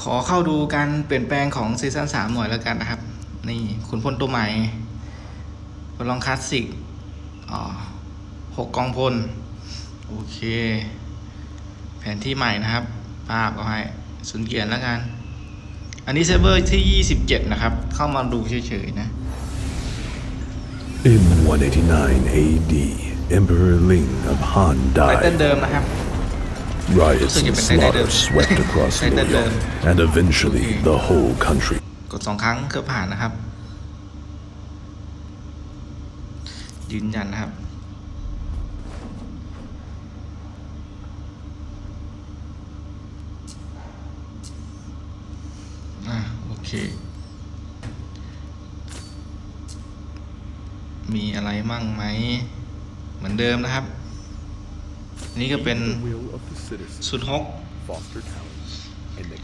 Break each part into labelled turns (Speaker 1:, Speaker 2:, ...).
Speaker 1: ขอเข้าดูการเปลี่ยนแปลงของซีซั่นสามหน่อยแล้วกันนะครับ นี่ขุนพลตัวใหม่บอลลองคลาสสิกอ๋อหกกองพล โอเค แผนที่ใหม่นะครับ ภาพเอาให้สุนเกียรติแล้วกัน อันนี้เซิร์ฟเวอร์ที่ 27 นะครับ เข้ามาดูเฉยๆนะ
Speaker 2: In 189 AD, Emperor Ling of Han
Speaker 1: ไตเติ้ล
Speaker 2: died.
Speaker 1: เดิมนะครับ
Speaker 2: Riots
Speaker 1: Looks like
Speaker 2: and
Speaker 1: it's like
Speaker 2: slaughter
Speaker 1: that.
Speaker 2: swept across
Speaker 1: Like that,
Speaker 2: Loyal,
Speaker 1: um,
Speaker 2: and eventually the whole country.
Speaker 1: กดสองครั้งเพื่อผ่านนะครับ ยืนยันนะครับ อะโอเค มีอะไรมั่งไหม เหมือนเดิมนะครับ นี่ก็เป็นสุดฮก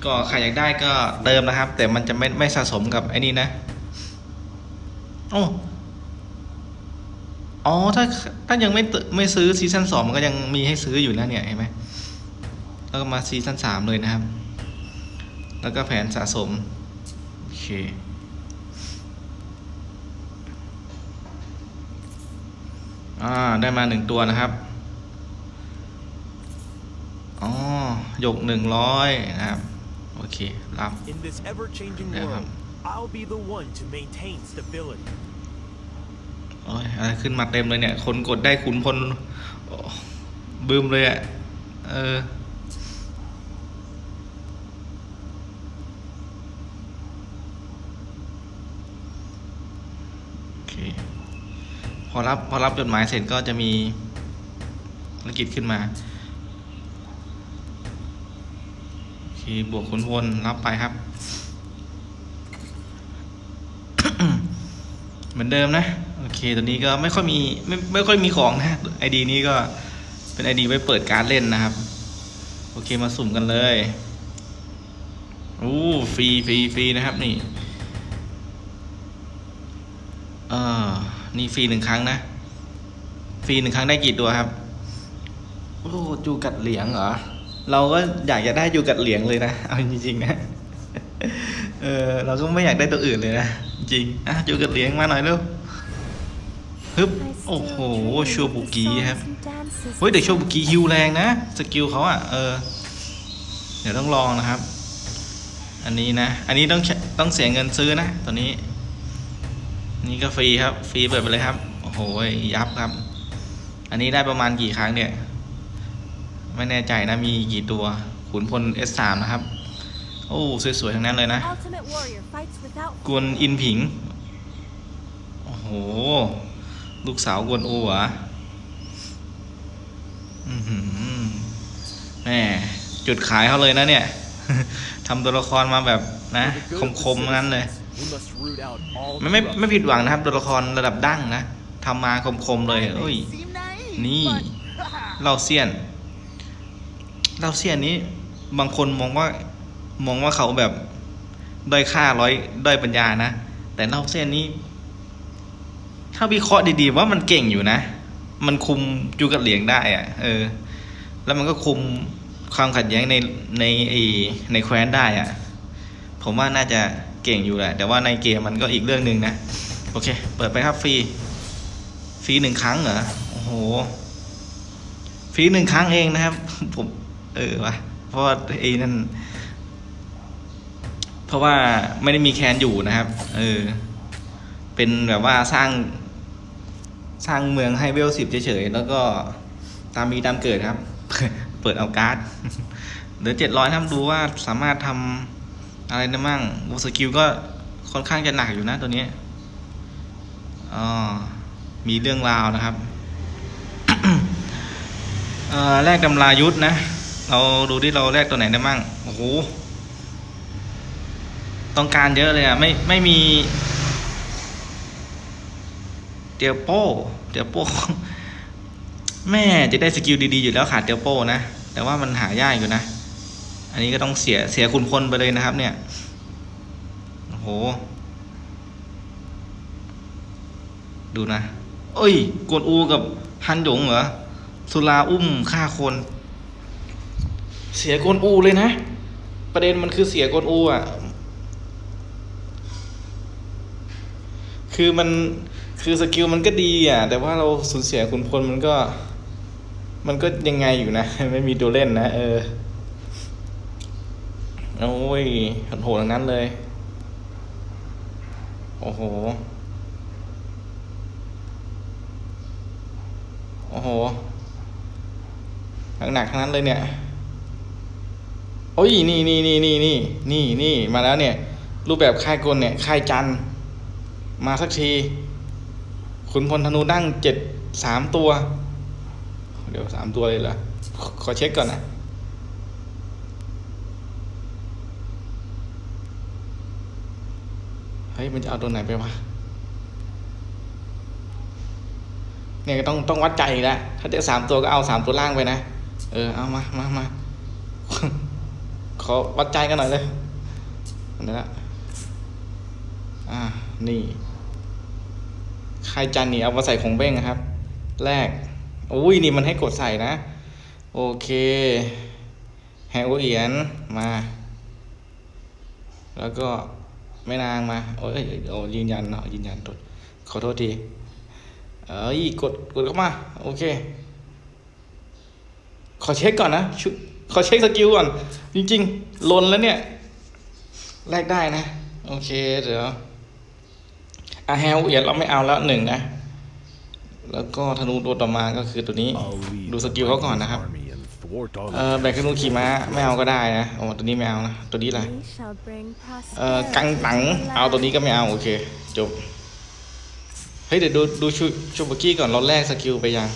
Speaker 1: ก็ใครอยากได้ก็เติมนะครับ แต่มันจะไม่ไม่สะสมกับไอ้นี่นะโอ้อ๋อถ้าถ้ายังไม่ไม่ซื้อซีซั่นสองมันก็ยังมีให้ซื้ออยู่นะเนี่ยเห็นไหมแล้วก็มาซีซั่นสามเลยนะครับ แล้วก็แผนสะสม โอเคอ่าได้มาหนึ่งตัวนะครับ อ๋อ หยกหนึ่งร้อยนะครับ โอเค รับ
Speaker 3: In this ever-changing
Speaker 1: Yeah.
Speaker 3: world, I'll be the one to maintain stability.
Speaker 1: โอ้ยอะไรขึ้นมาเต็มเลยเนี่ย คนกดได้ขุนพลโอ้บึมเลยอะ่ะ เออ โอเค พอรับ พอรับจดหมายเสร็จก็จะมีภารกิจขึ้นมา คบวกขุนพลรับไปครับ เหมือนเดิมนะ โอเคตัวนี้ก็ไม่ค่อยมีไม่ไม่ค่อยมีของนะไอดีนี้ก็เป็นไอดีไว้เปิดการเล่นนะครับ โอเคมาสุ่มกันเลยอู้ฟรีฟรีฟรีนะครับนี่เออนี่ฟรีหนึ่งครั้งนะฟรีหนึ่งครั้งได้กี่ตัวครับ โอ้จูกัดเหลียงเหรอ เราก็อยากจะได้จูกัดเหลียงเลยนะ เอาจริงๆนะ เออเราก็ไม่อยากได้ตัวอื่นเลยนะ จริง อะจูกัดเหลียงมาหน่อยเร็วฮึบ โอ้โห ชัวบุกีครับ เฮ้ยเดี๋ยวโชบุกิฮิวแรงนะ สกิลเขาอะ เออ เดี๋ยวต้องลองนะครับ อันนี้นะ อันนี้ต้องต้องเสียเงินซื้อนะ ตัวนี้ นี่ก็ฟรีครับ ฟรีเปิดไปเลยครับ โอ้โห ยับครับ อันนี้ได้ประมาณกี่ครั้งเนี่ย ไม่แน่ใจนะมีกี่ตัว ขุนพล S3 นะครับ โอ้ สวย ๆ ทั้งนั้นเลยนะ
Speaker 4: Ultimate Warrior fights without
Speaker 1: กวนอินผิง โอ้โห ลูกสาวกวนอูเหรออือหือแหม่จุดขายเขาเลยนะเนี่ยทำตัวละครมาแบบนะ
Speaker 3: For the good of the
Speaker 1: คมๆนั้นเลย
Speaker 3: citizens, we must root out all
Speaker 1: ไม่ไม่
Speaker 3: corruption.
Speaker 1: ไม่ผิดหวังนะครับ ตัวละครระดับดั้งนะทำมาคมๆเลยเอ้ย นี่เล่าเซียน เล่าเซียนนี้บางคนมองว่ามองว่าเขาแบบด้อยค่าร้อยด้อยปัญญานะ แต่เล่าเซียนนี้ ถ้าวิเคราะห์ดีๆว่ามันเก่งอยู่นะ มันคุมจูกัดเหลียงได้อะเออ แล้วมันก็คุมความขัดแย้งในในไอในแคว้นได้อะผมว่าน่าจะเก่งอยู่แหละ แต่ว่าในเกมมันก็อีกเรื่องหนึ่งนะ โอเค เปิดไปครับฟรี ฟรีหนึ่งครั้งเหรอ โอ้โห ฟรีหนึ่งครั้งเองนะครับ ผม เออวะเพราะว่าไอ้นั่นเพราะว่าไม่ได้มีแคนอยู่นะครับ เออ เป็นแบบว่าสร้าง สร้างเมืองให้เวลสิบเฉยๆแล้วก็ตามมีตามเกิดครับ เปิดเอาการ์ดเดี๋ยวเจ็ดร้อยทำดูว่าสามารถทำอะไรได้มั่งโอสกิลก็ค่อนข้างจะหนักอยู่นะตัวนี้อ๋อมีเรื่องราวนะครับเอ่อแลกตำรายุทธนะ เราดูที่เราแลกตัวไหนได้มั่งโอ้โหต้องการเยอะเลยอะไม่ไม่มีเตียวโป้เตียวโป้แม่จะได้สกิลดีๆอยู่แล้วขาดเตียวโป้นะแต่ว่ามันหายากอยู่นะ อันนี้ก็ต้องเสียเสียคุณพลไปเลยนะครับ เนี่ยโอ้โหดูนะเอ้ยกวนอูกับฮันหยงเหรอสุราอุ้มฆ่าคน เสียกนอูเลยนะ ประเด็นมันคือเสียกนอูอะ คือมันคือสกิลมันก็ดีอะ แต่ว่าเราสูญเสียคุณพลมันก็ มันก็ยังไงอยู่นะ ไม่มีตัวเล่นนะ เออโอ้ยโหดทั้งนั้นเลย โอ้โห โอ้โห หนักๆทั้งนั้นเลยเนี่ย โอ้ยนี่นี่นี่นี่นี่นี่นี่มาแล้วเนี่ย รูปแบบค่ายกลเนี่ยค่ายจันมาสักทีขุนพลธนูดั้งเจ็ดสามตัว เดี๋ยวสามตัวเลยเหรอขอเช็คก่อนนะเฮ้ยมันจะเอาตัวไหนไปวะเนี่ยต้องต้องวัดใจแล้วถ้าจะสามตัวก็เอาสามตัวล่างไปนะ เออเอามามามา ขอวัดใจกันหน่อยเลยนี่ละอ่า นี่ใครจันนี่เอามาใส่ของเบ้งนะครับ แรกอุ้ยนี่มันให้กดใส่นะ โอเคแฮวเอียนมา แล้วก็แม่นางมาโอ้ยโอ้ยืนยันเนาะยืนยันตดขอโทษที เอ้ย กด กดเข้ามา โอเค ขอเช็คก่อนนะชุ ขอเช็คสกิลก่อน จริงๆลนแล้วเนี่ยแลกได้นะ โอเค เดี๋ยวอาแฮวเอียนเราไม่เอาแล้วหนึ่งนะ แล้วก็ธนูตัวต่อมาก็คือตัวนี้
Speaker 2: I'll lead
Speaker 1: ดูสกิลเขาก่อนนะครับ
Speaker 2: army and thwart all
Speaker 1: เออแบกธนูขี่ม้าไม่เอาก็ได้นะโอ้ตัวนี้ไม่เอานะ ตัวนี้แหละ
Speaker 4: We shall bring
Speaker 1: เอ่อ
Speaker 4: prosperity
Speaker 1: กังตัง
Speaker 4: to the
Speaker 1: เอาตัวนี้
Speaker 4: land.
Speaker 1: ก็ไม่เอา โอเค จบ เฮ้ย เดี๋ยวดูดูชูชูบกี้ก่อนเราแลกสกิลไปยัง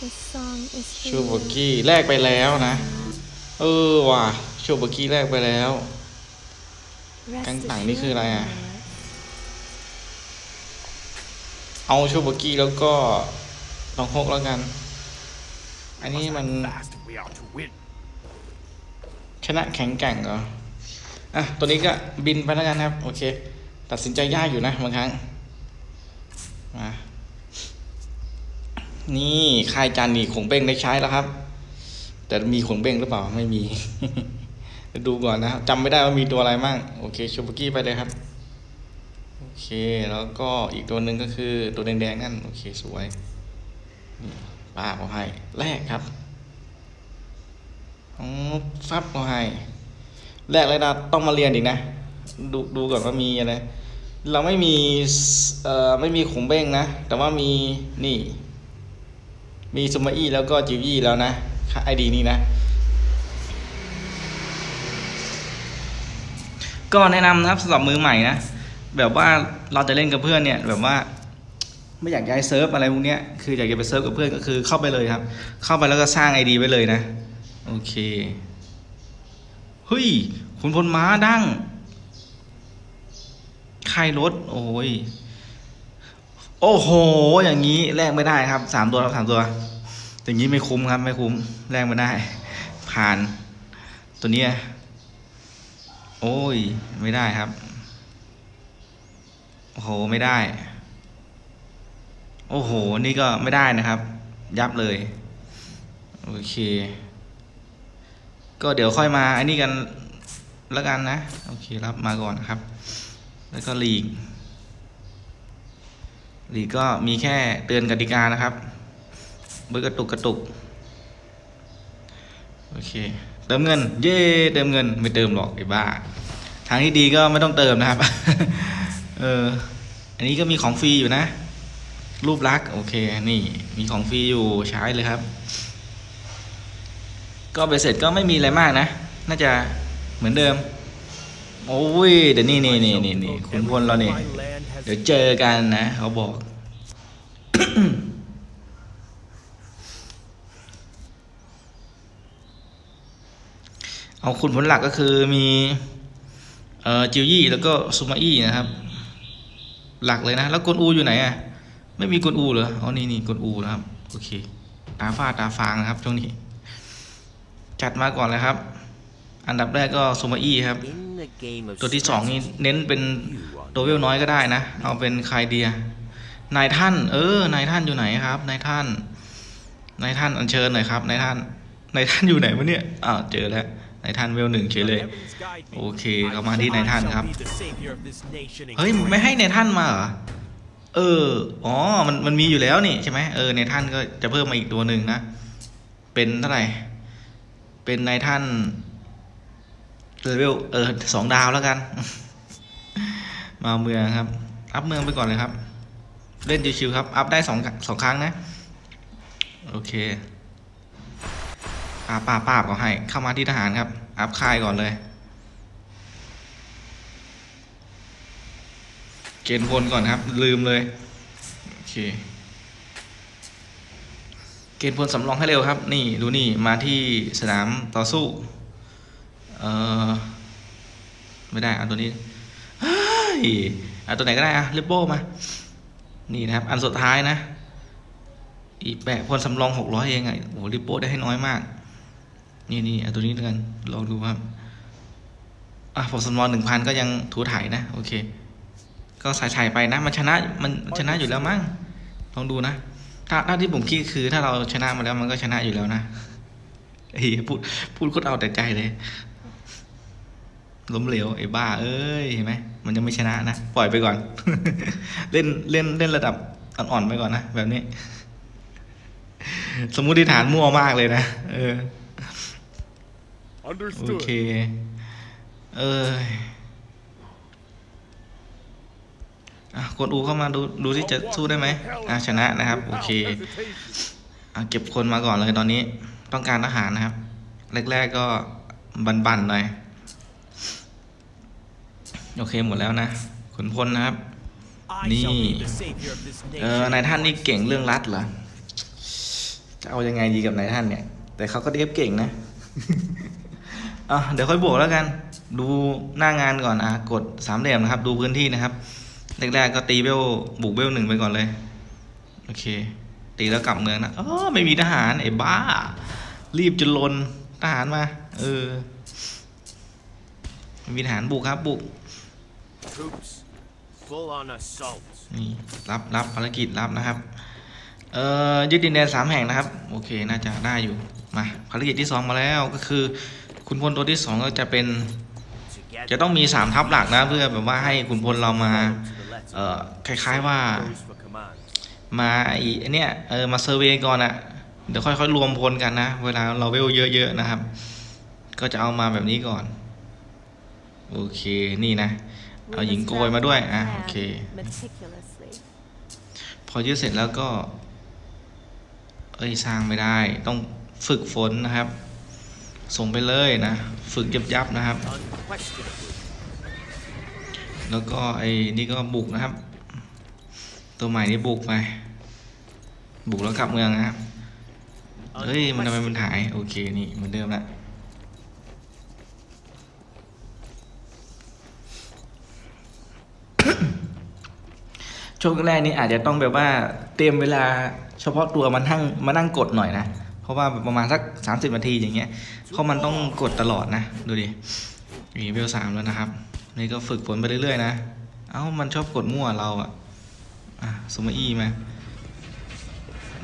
Speaker 4: This song is
Speaker 1: ชู
Speaker 4: for
Speaker 1: บ
Speaker 4: you.
Speaker 1: กี้แลกไปแล้วนะ เออว่ะชูบกี้แลกไปแล้ว
Speaker 4: Rest
Speaker 1: กังตังนี่คืออะไรอะ
Speaker 4: assured,
Speaker 1: เอาชูบกี้แล้วก็ลองฮกแล้วกัน อันนี้มัน
Speaker 3: Fast we are to win.
Speaker 1: ชนะแข็งแกร่งเหรอ อะ ตัวนี้ก็บินไปแล้วกันครับ โอเค ตัดสินใจยากอยู่นะบางครั้ง มา นี่ค่ายจันนี่ขงเบ้งได้ใช้แล้วครับ แต่มีขงเบ้งหรือเปล่าไม่มี ดูก่อนนะครับจำไม่ได้ว่ามีตัวอะไรมั่งโอเคชูบุกี้ไปเลยครับโอเคแล้วก็อีกตัวหนึ่งก็คือตัวแดงๆนั่นโอเคสวยนี่ป้าเอาให้แรกครับอ๋อฟับเอาให้แรกเลยนะต้องมาเรียนอีกนะ ดูดูก่อนว่ามีอะไรเราไม่มีเอ่อไม่มีขงเบ้งนะ แต่ว่ามีนี่ มีซุมาอี้แล้วก็จิวี่แล้วนะ ไอดีนี้นะ ก็แนะนำนะครับสำหรับมือใหม่นะ แบบว่าเราจะเล่นกับเพื่อนเนี่ย แบบว่า ไม่อยากย้ายเซิร์ฟอะไรพวกเนี้ยคืออยากจะไปเซิร์ฟกับเพื่อนก็คือเข้าไปเลยครับ เข้าไปแล้วก็สร้างไอดีไว้เลยนะ โอเคเฮ้ยคุณพลม้าดั้งค่ายรถ โอ้ย โอ้โห อย่างนี้แลกไม่ได้ครับ สามตัวครับสามตัว อย่างนี้ไม่คุ้มครับไม่คุ้มแลกไม่ได้ ผ่านตัวเนี้ยโอ้ย ไม่ได้ครับ โอ้โห ไม่ได้ โอ้โห นี่ก็ไม่ได้นะครับ ยับเลย โอเค ก็เดี๋ยวค่อยมาอันนี้กันแล้วกันนะ โอเครับมาก่อนนะครับ แล้วก็ลีกลีกก็มีแค่เตือนกติกานะครับ เบอร์กระตุกกระตุกโอเคเติมเงิน เย่เติมเงินไม่เติมหรอกไอ้บ้า ทางที่ดีก็ไม่ต้องเติมนะครับเอออันนี้ก็มีของฟรีอยู่นะ รูปลักษ์โอเคนี่มีของฟรีอยู่ใช้เลยครับ ก็ไปเสร็จก็ไม่มีอะไรมากนะ น่าจะเหมือนเดิมโอ้ยเดี๋ยวนี่นี่นี่นี่นี่คุณพลเราเนี่ยเดี๋ยวเจอกันนะ เขาบอก เอาคุณผลหลักก็คือมีเอ่อจิวยี่แล้วก็ซูมาอี้นะครับ หลักเลยนะ แล้วกวนอูอยู่ไหนอะไม่มีกวนอูเหรออ๋อนี่นี่กวนอูนะครับโอเคตาฟ้าตาฟางนะครับช่วงนี้ จัดมาก่อนเลยครับ อันดับแรกก็ซูมาอี้ครับ ตัวที่สองนี่เน้นเป็นตัวเวลน้อยก็ได้นะ เอาเป็นใครเดียนายท่าน เออนายท่านอยู่ไหนครับนายท่านนายท่านอัญเชิญหน่อยครับนายท่านนายท่านอยู่ไหนวะเนี่ยอ้าวเจอแล้ว นายท่านเวลหนึ่งเฉยเลย โอเคเข้ามาที่นายท่านครับ เฮ้ยไม่ให้ในท่านมาเหรอ เออ อ๋อ มันมันมีอยู่แล้วนี่ใช่ไหมเออในท่านก็จะเพิ่มมาอีกตัวหนึ่งนะ เป็นเท่าไหร่ เป็นในท่านเลเวลเออสองดาวแล้วกัน มาเมืองครับ อัพเมืองไปก่อนเลยครับ เล่นชิวๆครับ อัพได้สองสองครั้งนะ โอเค ป้าป้าป้าบก็ให้ เข้ามาที่ทหารครับ อัพค่ายก่อนเลย เกณฑ์พลก่อนครับ ลืมเลย โอเค เกณฑ์พลสำรองให้เร็วครับ นี่ดูนี่ มาที่สนามต่อสู้ เออไม่ได้เอาตัวนี้เฮ้ยเอาตัวไหนก็ได้อะลิปโปมา นี่นะครับ อันสุดท้ายนะอีแปะพลสำรองหกร้อยเองอะโอ้ลิปโป้ได้ให้น้อยมาก นี่นี่เอาตัวนี้แล้วกันลองดูครับอะพลสำรองหนึ่งพันก็ยังถูถ่ายนะ โอเค ก็ใส่ใส่ไปนะ มันชนะมันชนะอยู่แล้วมั้งลองดูนะ ถ้าถ้าที่ผมคิดคือ ถ้าเราชนะมาแล้วมันก็ชนะอยู่แล้วนะเฮ้ยพูดพูดโคตรเอาแต่ใจเลยล้มเหลวไอ้บ้า เอ้ยเห็นไหมมันยังไม่ชนะนะ ปล่อยไปก่อน เล่นเล่นเล่นระดับอ่อนๆไปก่อนนะ แบบนี้ สมมุติฐานมั่วมากเลยนะเออ โอเค เอออะกดอูเข้ามาดูดูที่จะสู้ได้ไหมอะชนะนะครับ โอเคอะเก็บคนมาก่อนเลยตอนนี้ ต้องการทหารนะครับ แรก ๆก็บันๆหน่อย โอเคหมดแล้วนะขุนพลนะครับ
Speaker 3: I shall be
Speaker 1: Ni.
Speaker 3: the savior of this
Speaker 1: เออนายท่านนี่เก่งเรื่องรัฐเหรอ จะเอายังไงดีกับนายท่านเนี่ย แต่เขาก็เดฟเก่งนะ อะเดี๋ยวค่อยบวกแล้วกัน ดูหน้างานก่อนอะกดสามเหลี่ยมนะครับ ดูพื้นที่นะครับแรกๆก็ตีเบลบุกเบลหนึ่งไปก่อนเลย โอเค ตีแล้วกลับเมืองนะอ๋อไม่มีทหารไอ้บ้า รีบจนลนทหารมา เออไม่มีทหารบุกครับบุก
Speaker 3: Troops, full on assault.
Speaker 1: นี่รับรับภารกิจรับนะครับ เอ่อยึดดินแดนสามแห่งนะครับ โอเค น่าจะได้อยู่ มาภารกิจที่สองมาแล้วก็คือ คุณพลตัวที่สองก็จะเป็น จะต้องมีสามทัพหลักนะเพื่อแบบว่าให้คุณพลเรามาเอ่อคล้ายๆว่า มาไอีเนี้ยเออมาเซอร์เวย์ก่อนอะเดี๋ยวค่อยๆรวมพลกันนะ เวลาเราเวลเยอะๆนะครับ ก็จะเอามาแบบนี้ก่อน โอเคนี่นะ เอาหญิงโกยมาด้วยอะโอเค พอยึดเสร็จแล้วก็ เอ้ยสร้างไม่ได้ ต้องฝึกฝนนะครับ ส่งไปเลยนะ ฝึกยับยับๆนะครับ แล้วก็ไอ้นี่ก็บุกนะครับ ตัวใหม่นี่บุกไป บุกแล้วกลับเมืองนะครับ เฮ้ย มันทำไมมันหาย โอเค นี่เหมือนเดิมละช่วงแรกนี่อาจจะต้องแบบว่าเตรียมเวลาเฉพาะตัวมานั่งมานั่งกดหน่อยนะ ราะว่าประมาณสักสามสิบนาทีอย่างเงี้ยเพราะมันต้องกดตลอดนะ ดูดิมีเวลสามแล้วนะครับ นี่ก็ฝึกฝนไปเรื่อยๆนะ เอ้ามันชอบกดมั่วเราอะอะสมมติอีมา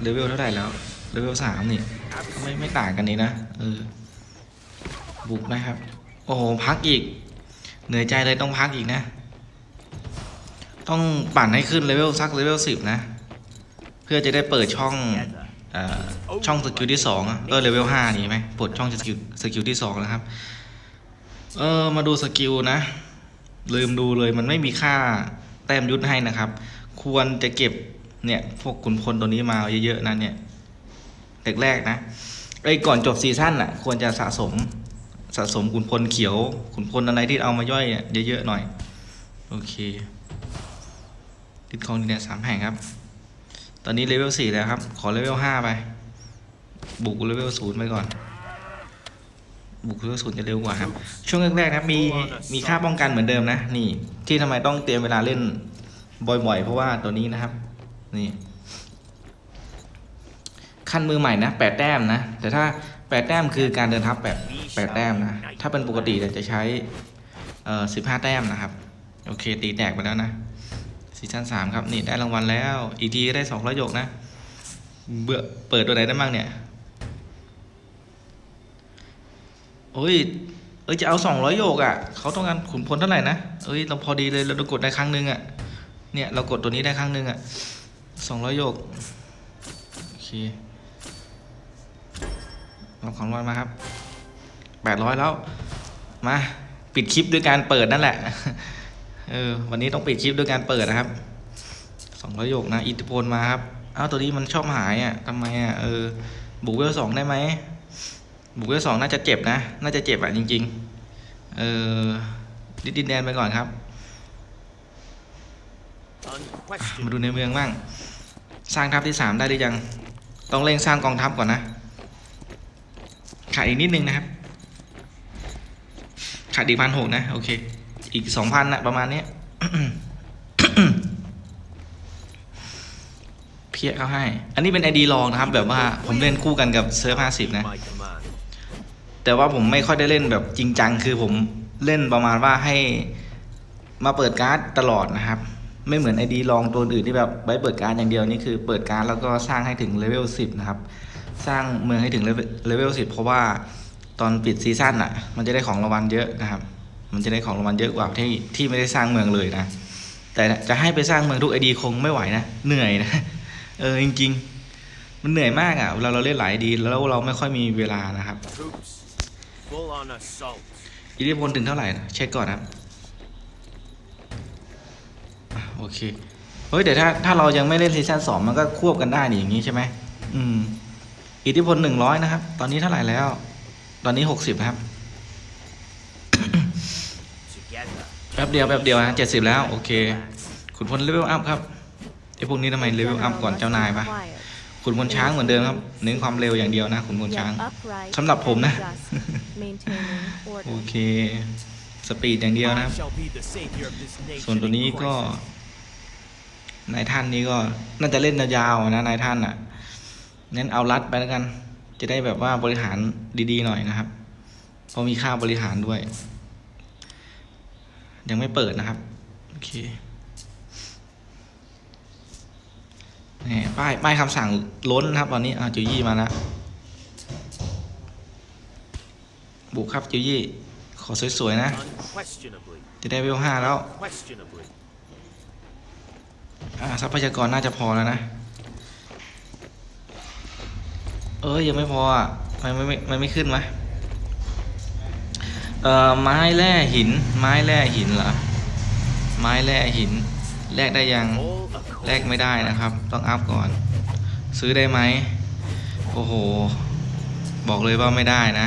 Speaker 1: เลเวลเท่าไหร่แล้วเลเวลสามนี่ก็ไม่ไม่ต่างกันนี่นะเออบุกนะครับ โอ้โหพักอีก เหนื่อยใจเลยต้องพักอีกนะ ต้องปั่นให้ขึ้นเลเวลสักเลเวลสิบนะ เพื่อจะได้เปิดช่อง ช่องสกิลที่สองเออเลเวลห้านี่ไหมปิดช่องสกิลสกิลที่สองนะครับ เออมาดูสกิลนะ ลืมดูเลยมันไม่มีค่าแต้มยุทธให้นะครับ ควรจะเก็บเนี่ยพวกขุนพลตัวนี้มาเยอะๆนะเนี่ยแรกๆนะไอ้ก่อนจบซีซั่นอะ ควรจะสะสมสะสมขุนพลเขียวขุนพลอะไรที่เอามาย่อยเยอะๆหน่อย โอเคติดคลองดินแดนสามแห่งครับ ตอนนี้เลเวลสี่แล้วครับ ขอเลเวลห้าไป บุกเลเวลศูนย์ไปก่อน บุกเลเวลศูนย์จะเร็วกว่าครับ ช่วงแรกๆนะมีมีค่าป้องกันเหมือนเดิมนะ นี่ ที่ทำไมต้องเตรียมเวลาเล่นบ่อยๆ เพราะว่าตัวนี้นะครับ นี่ขั้นมือใหม่นะแปดแต้มนะ แต่ถ้าแปดแต้มคือการเดินทัพแบบแปดแต้มนะ ถ้าเป็นปกติเนี่ยจะใช้เอ่อสิบห้าแต้มนะครับ โอเค ตีแตกไปแล้วนะ ซีซั่นสามครับนี่ได้รางวัลแล้ว อีกทีได้สองร้อยหยกนะ เบื่อเปิดตัวไหนได้บ้างเนี่ย โอ้ย เอ้ยจะเอาสองร้อยโยกอะ เขาต้องการขุนพลเท่าไหร่นะ เอ้ยเราพอดีเลยเรากดได้ครั้งหนึ่งอะ เนี่ยเรากดตัวนี้ได้ครั้งหนึ่งอะสองร้อยโยก โอเครับของรางวัลมาครับแปดร้อยแล้ว มา ปิดคลิปด้วยการเปิดนั่นแหละ เออวันนี้ต้องปิดคลิปด้วยการเปิดนะครับสองปร้อยโยกนะ อิทธิพลมาครับอ้าวตัวนี้มันชอบหายอะทำไมอะเออบุกเวลสองได้ไหมบุกเวลสองน่าจะเจ็บนะ น่าจะเจ็บอะจริง ๆ เออดิดินแดนไปก่อนครับมาดูในเมืองบ้าง สร้างทัพที่สามได้หรือยัง ต้องเร่งสร้างกองทัพก่อนนะขาดอีกนิดนึงนะครับขาดอีกพันหกนะ โอเค อีกสองพันนะประมาณนี้เพี้ยเขาให้ อันนี้เป็นไอดีลองนะครับ แบบว่าผมเล่นคู่กันกับเซิร์ฟห้าสิบนะ แต่ว่าผมไม่ค่อยได้เล่นแบบจริงจัง คือผมเล่นประมาณว่าให้มาเปิดการ์ดตลอดนะครับ ไม่เหมือนไอดีลองตัวอื่นที่แบบไว้เปิดการ์ดอย่างเดียวนี่คือเปิดการ์ดแล้วก็สร้างให้ถึงเลเวล10นะครับ สร้างเมืองให้ถึงเลเวล10เพราะว่าตอนปิดซีซั่นอะ มันจะได้ของรางวัลเยอะนะครับ มันจะได้ของรางวัลเยอะกว่าที่ที่ไม่ได้สร้างเมืองเลยนะ แต่จะให้ไปสร้างเมืองทุกไอดีคงไม่ไหวนะ เหนื่อยนะ เออจริง ๆ มันเหนื่อยมากอะเวลาเราเล่นหลายดีแล้วเราไม่ค่อยมีเวลานะครับ
Speaker 3: Troops, full on assault.
Speaker 1: อิทธิพลถึงเท่าไหร่นะเช็คก่อนนะครับอะโอเค เฮ้ยแต่ถ้าถ้าเรายังไม่เล่นซีซั่นสองมันก็ควบกันได้นี่อย่างนี้ใช่ไหมอืม อิทธิพลหนึ่งร้อยนะครับ ตอนนี้เท่าไหร่แล้ว ตอนนี้หกสิบนะครับ แป๊บเดียวแป๊บเดียวนะเจ็ดสิบแล้วโอเคขุนพลเลเวลอัพครับไอพวกนี้ทำไมเลเวลอัพก่อนเจ้านายปะขุนพลช้างเหมือนเดิมครับเน้นความเร็วอย่างเดียวนะขุนพลช้างสำหรับผมนะโอเคสปีดอย่างเดียวนะครับ ส่วนตัวนี้ก็นายท่านนี้ก็น่าจะเล่นยาวๆนะนายท่านอะงั้นเอารัดไปแล้วกัน จะได้แบบว่าบริหารดีๆหน่อยนะครับเพราะมีค่าบริหารด้วย ยังไม่เปิดนะครับ โอเคนี่ป้ายป้ายคำสั่งล้นนะครับ ตอนนี้อ่าจิวยี่มาแล้วบุกครับจิวยี่ ขอสวย ๆ นะ
Speaker 3: Unquestionably.
Speaker 1: จะได้เวลห้าแล้ว
Speaker 3: Questionably.
Speaker 1: อ่าทรัพยากรน่าจะพอแล้วนะ เอ้ยยังไม่พออะมันไม่ไม่มันไม่ขึ้นวะ เอ่อไม้แร่หิน ไม้แร่หินเหรอ ไม้แร่หิน แลกได้ยังแลกไม่ได้นะครับ ต้องอัพก่อน ซื้อได้ไหม โอ้โห บอกเลยว่าไม่ได้นะ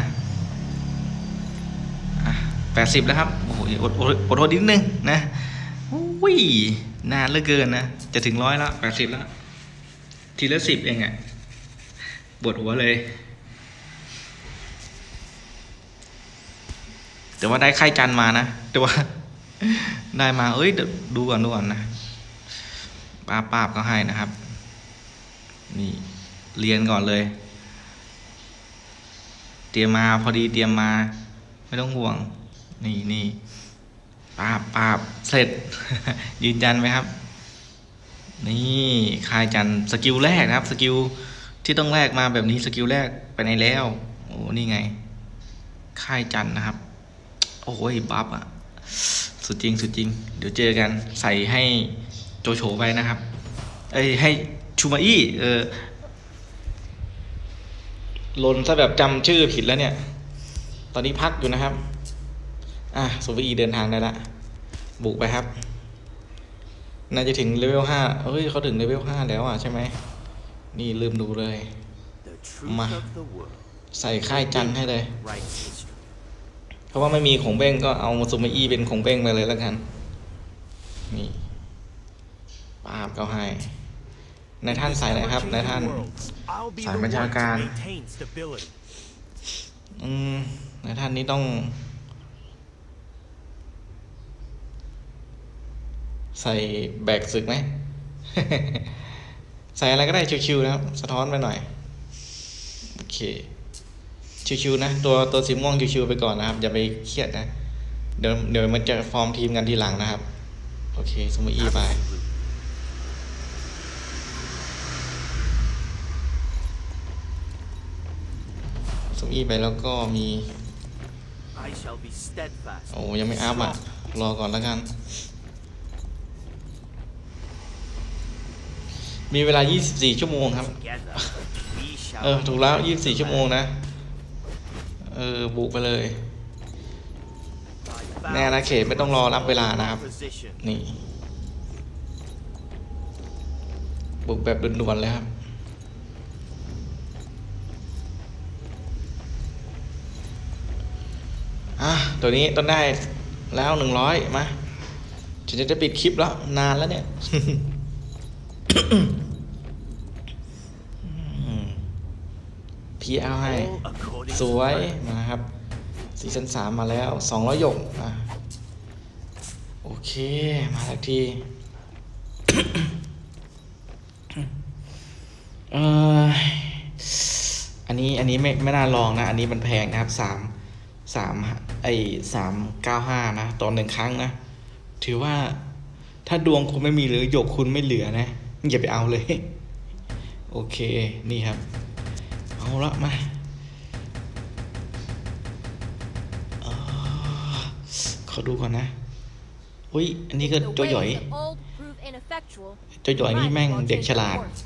Speaker 1: แปดสิบแล้วครับ โอ้โหอดอดอดทนนิดนึงนะอุ้ยนานเหลือเกินนะ จะถึงร้อยแล้วแปดสิบแล้ว ทีละสิบเองอะปวดหัวเลย แต่ว่าได้ไข่จันมานะแต่ว่า ได้มา เอ้ยดูก่อนดูก่อนนะป้าป้าบเขาให้นะครับ นี่เรียนก่อนเลย เตรียมมาพอดีเตรียมมา ไม่ต้องห่วง นี่นี่ป้าบป้าบเสร็จ ยืนยันไหมครับ นี่คายจันสกิลแรกนะครับ สกิลที่ต้องแลกมาแบบนี้สกิลแรกไปไหนแล้ว โอ้นี่ไงค่ายจันนะครับ โอ้ยบัฟอะ สุดจริงสุดจริง เดี๋ยวเจอกันใส่ให้โจโฉไปนะครับ เอ้ยให้ชูมาอี้เออลนซะแบบจำชื่อผิดแล้วเนี่ย ตอนนี้พักอยู่นะครับ อะสุวีเดินทางได้ละ บุกไปครับ น่าจะถึงเลเวลห้าเฮ้ยเขาถึงเลเวลห้าแล้วอะใช่ไหม นี่ลืมดูเลย
Speaker 3: The truth
Speaker 1: Ma.
Speaker 3: of the world.
Speaker 1: ใส่ค่ายจันทร์ให้เลย เพราะว่าไม่มีของเบ้งก็เอามุสุมาอี้เป็นของเบ้งไปเลยแล้วกัน นี่ป้าบก็ให้นายท่านใส่อะไรครับนายท่านสายบัญชาการอืมนายท่านนี้ต้อง ใส่แบกศึกไหม ใส่อะไรก็ได้ชิวๆนะครับ สะท้อนไปหน่อย โอเค ชิวๆนะ ตัวตัวสีม่วงชิวๆไปก่อนนะครับ อย่าไปเครียดนะ เดี๋ยวเดี๋ยวมันจะฟอร์มทีมกันทีหลังนะครับ โอเคสมุอีไป
Speaker 3: Absolutely.
Speaker 1: สมุอีไปแล้วก็มี
Speaker 3: I shall be steadfast.
Speaker 1: โอ้ยังไม่อัพอะ รอก่อนแล้วกัน มีเวลา 24 ชั่วโมงครับ
Speaker 3: Together, we shall
Speaker 1: เออ ถูกแล้ว
Speaker 3: rebuild
Speaker 1: 24 ชั่วโมงนะ เออ บุกไปเลย
Speaker 3: my
Speaker 1: ในอาณาเขตไม่ต้องรอรับเวลานะครับ นี่ บุกแบบด่วนๆเลยครับอะตัวนี้ต้องได้แล้วหนึ่งร้อยมาฉันจะปิดคลิปแล้ว นานแล้วเนี่ย พีเอาให้
Speaker 3: All according
Speaker 1: ส
Speaker 3: to
Speaker 1: วย
Speaker 3: plan.
Speaker 1: มาครับซีซั่นสามมาแล้วสองร้อยหยกอะโอเค มาสักทีเอออันนี้อันนี้ไม่ไม่น่าลองนะ อันนี้มันแพงนะครับสามสามไอสามเก้าห้านะต่อหนึ่งครั้งนะ ถือว่าถ้าดวงคุณไม่มีหรือหยกคุณไม่เหลือนะอย่าไปเอาเลย โอเค นี่ครับ เอาละมาเอ่อขอดูก่อนนะ อุ้ย อันนี้ก็
Speaker 5: The
Speaker 1: เจ้าหย่อย
Speaker 5: ways of old prove ineffectual.
Speaker 1: เจ้าหย่อยนี่แม่ง
Speaker 5: Might as well
Speaker 1: เด็ก
Speaker 5: change
Speaker 1: ฉ
Speaker 5: the
Speaker 1: ลาด
Speaker 5: course.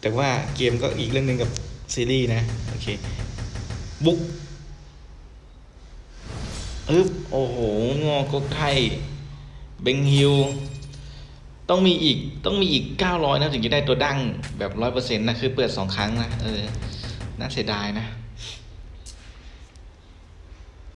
Speaker 1: แต่ว่าเกมก็อีกเรื่องหนึ่งกับซีรีส์นะ โอเค บุกอึ๊บ โอ้โห งอกกไทยเบงฮิว ต้องมีอีกต้องมีอีก 900 นะถึงจะได้ตัวดั้งแบบ 100%นะ คือเปิด 2 ครั้งนะ เออ น่าเสียดายนะ